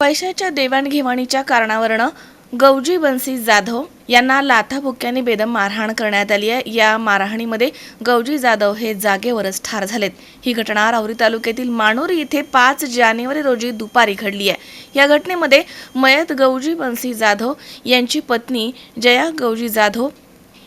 पैशाच्या देवाणघेवाणीच्या कारणावरनं गौजी बन्सी जाधव यांना लाथाभुक्याने बेदम मारहाण करण्यात आली आहे. या मारहाणीमध्ये गौजी जाधव हे जागेवरच ठार झालेत. ही घटना राहुरी तालुक्यातील माणोरी इथे पाच जानेवारी रोजी दुपारी घडली आहे. या घटनेमध्ये मयत गौजी बन्सी जाधव यांची पत्नी जया गौजी जाधव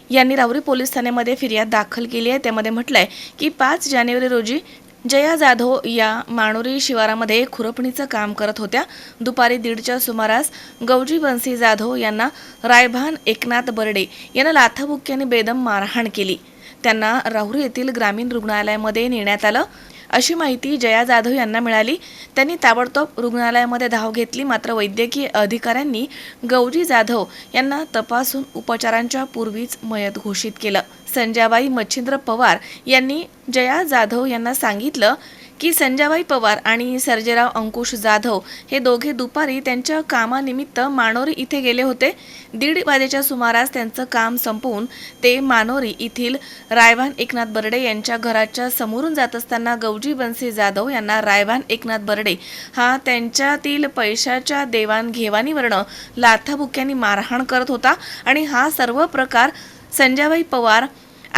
यांनी राहुरी पोलीस ठाण्यामध्ये फिर्याद दाखल केली आहे. त्यामध्ये म्हटलंय की पाच जानेवारी रोजी जया जाधव या माणुरी शिवारामध्ये खुरपणीचं काम करत होत्या. दुपारी दीडच्या सुमारास गौजी बन्सी जाधव यांना रायभान एकनाथ बर्डे यांना लाथाबुक्क्याने बेदम मारहाण केली. त्यांना राहुरी येथील ग्रामीण रुग्णालयामध्ये नेण्यात आलं. अशी माहिती जया जाधव यांना मिळाली. त्यांनी ताबडतोब रुग्णालयामध्ये धाव घेतली. मात्र वैद्यकीय अधिकाऱ्यांनी गौरी जाधव यांना तपासून उपचारांच्या पूर्वीच मयत घोषित केलं. संजाबाई मच्छिंद्र पवार यांनी जया जाधव यांना सांगितलं की संजाबाई पवार आणि सर्जेराव अंकुश जाधव हे दोघे दुपारी त्यांच्या कामानिमित्त मानोरी इथे गेले होते. दीड वाजेच्या सुमारास त्यांचं काम संपवून ते मानोरी येथील रायवान एकनाथ बर्डे यांच्या घराच्या समोरून जात असताना गौजी बनसे जाधव यांना रायवान एकनाथ बर्डे हा त्यांच्यातील पैशाच्या देवाणघेवाणीवरनं लाथाबुक्यांनी मारहाण करत होता आणि हा सर्व प्रकार संजाबाई पवार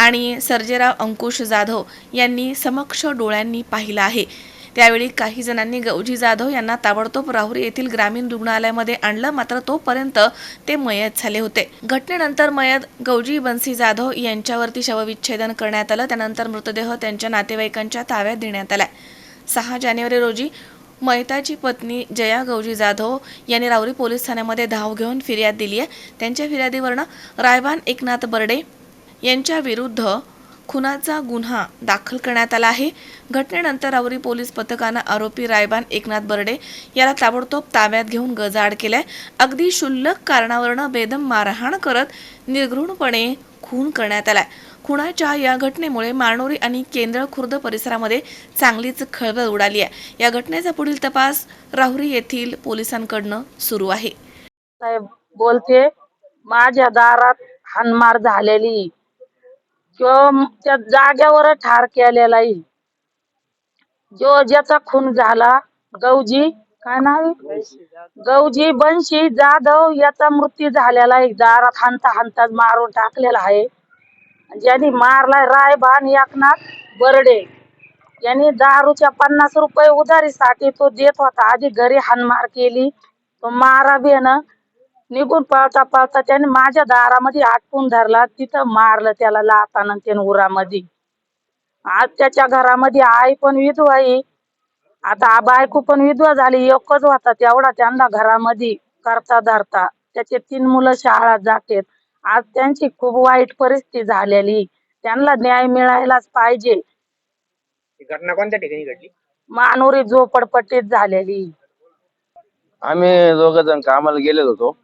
आणि सर्जेराव अंकुश जाधव यांनी समक्ष डोळ्यांनी पाहिलं आहे. त्यावेळी काही जणांनी गौजी जाधव यांना ताबडतोब राहुरी येथील ग्रामीण रुग्णालयामध्ये आणलं मात्र तोपर्यंत ते मयत झाले होते. घटनेनंतर मयत गौजी बन्सी जाधव यांच्यावरती शवविच्छेदन करण्यात आलं त्यानंतर मृतदेह त्यांच्या नातेवाईकांच्या ताब्यात देण्यात आला सहा जानेवारी रोजी मयताची पत्नी जया गौजी जाधव यांनी राहुरी पोलीस ठाण्यामध्ये धाव घेऊन फिर्याद दिली आहे त्यांच्या फिर्यादीवरनं रायबान एकनाथ बर्डे यांच्या विरुद्ध खुनाचा गुन्हा दाखल करण्यात आला आहे. घटनेनंतर राहुरी पोलीस पथकानं आरोपी रायबान एकनाथ बर्डे याला ताबडतोब ताब्यात घेऊन गजाआड केलाय. अगदी क्षुल्लक कारणावरनं बेदम मारहाण करत निर्घृणपणे खून करण्यात आलाय. खुणाच्या या घटनेमुळे मारनोरी आणि केंद्र खुर्द परिसरामध्ये चांगलीच खळबळ उडाली आहे या घटनेचा पुढील तपास राहुरी येथील पोलिसांकडनं सुरू आहे. साहेब बोलते माझ्या दारात हानमार झालेली. किंवा त्या जाग्यावर ठार केलेला जो ज्याचा खून झाला गौजी काय नाव गौजी बनशी जाधव याचा मृत्यू झालेला आहे. दारात हंता हंता मारून टाकलेला आहे. ज्यांनी मारलाय रायबान एकनाथ बर्डे. यांनी दारूच्या पन्नास रुपये उधारीसाठी तो देत होता. आधी घरी हानमार केली. तो मारा बी ना. निघून पळता पळता त्याने माझ्या दारामध्ये आटकून धरला तिथं मारलं त्याला लातानं त्यानं उरामध्ये. आज त्याच्या घरामध्ये आई पण विधवा आहे. आता बायको पण विधवा झाली एकच होता तेवढा त्यांना घरामध्ये करता धरता. त्याचे तीन मुलं शाळा जातात. आज त्यांची खूप वाईट परिस्थिती झालेली. त्यांना न्याय मिळायलाच पाहिजे. ही घटना कोणत्या ठिकाणी घडली? मानोरी झोपडपट्टीत झालेली. आम्ही दोघ जण कामाला गेलेलो होतो.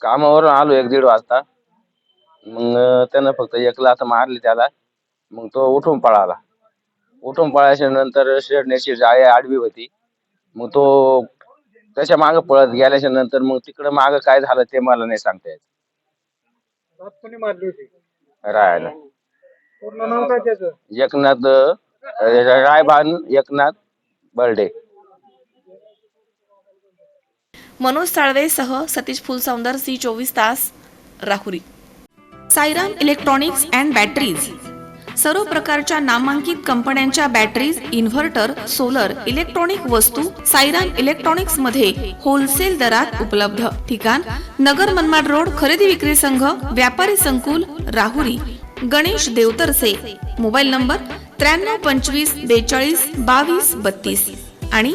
कामावरून आलो एक दीड वाजता. मग त्यानं फक्त एक लाथ मारली त्याला. मग तो उठून पळाला. उठून पळायच्या नंतर शेडण्याची जाय आडवी होती. मग तो त्याच्यामागे पळत गेल्याच्यानंतर मग तिकडं माग काय झालं ते मला नाही सांगता येत. रात कोणी मारली होती? राहायला. पूर्ण नाव काय त्याचं? एकनाथ अं, रायभान एकनाथ बर्डे. मनोज साळवेसह सतीश फुलसौंदर सी चोवीस तास Rahuri. Sairam electronics and batteries. सर्व प्रकारच्या नामांकित कंपन्यांच्या बॅटरीज इन्व्हर्टर सोलर इलेक्ट्रॉनिक वस्तू सायराम इलेक्ट्रॉनिक्समध्ये होलसेल दरात उपलब्ध. ठिकाण नगर मनमाड रोड खरेदी विक्री संघ व्यापारी संकुल राहुरी. गणेश देवतरसे. मोबाईल नंबर त्र्याण्णव पंचवीस बेचाळीस बावीस बत्तीस. आणि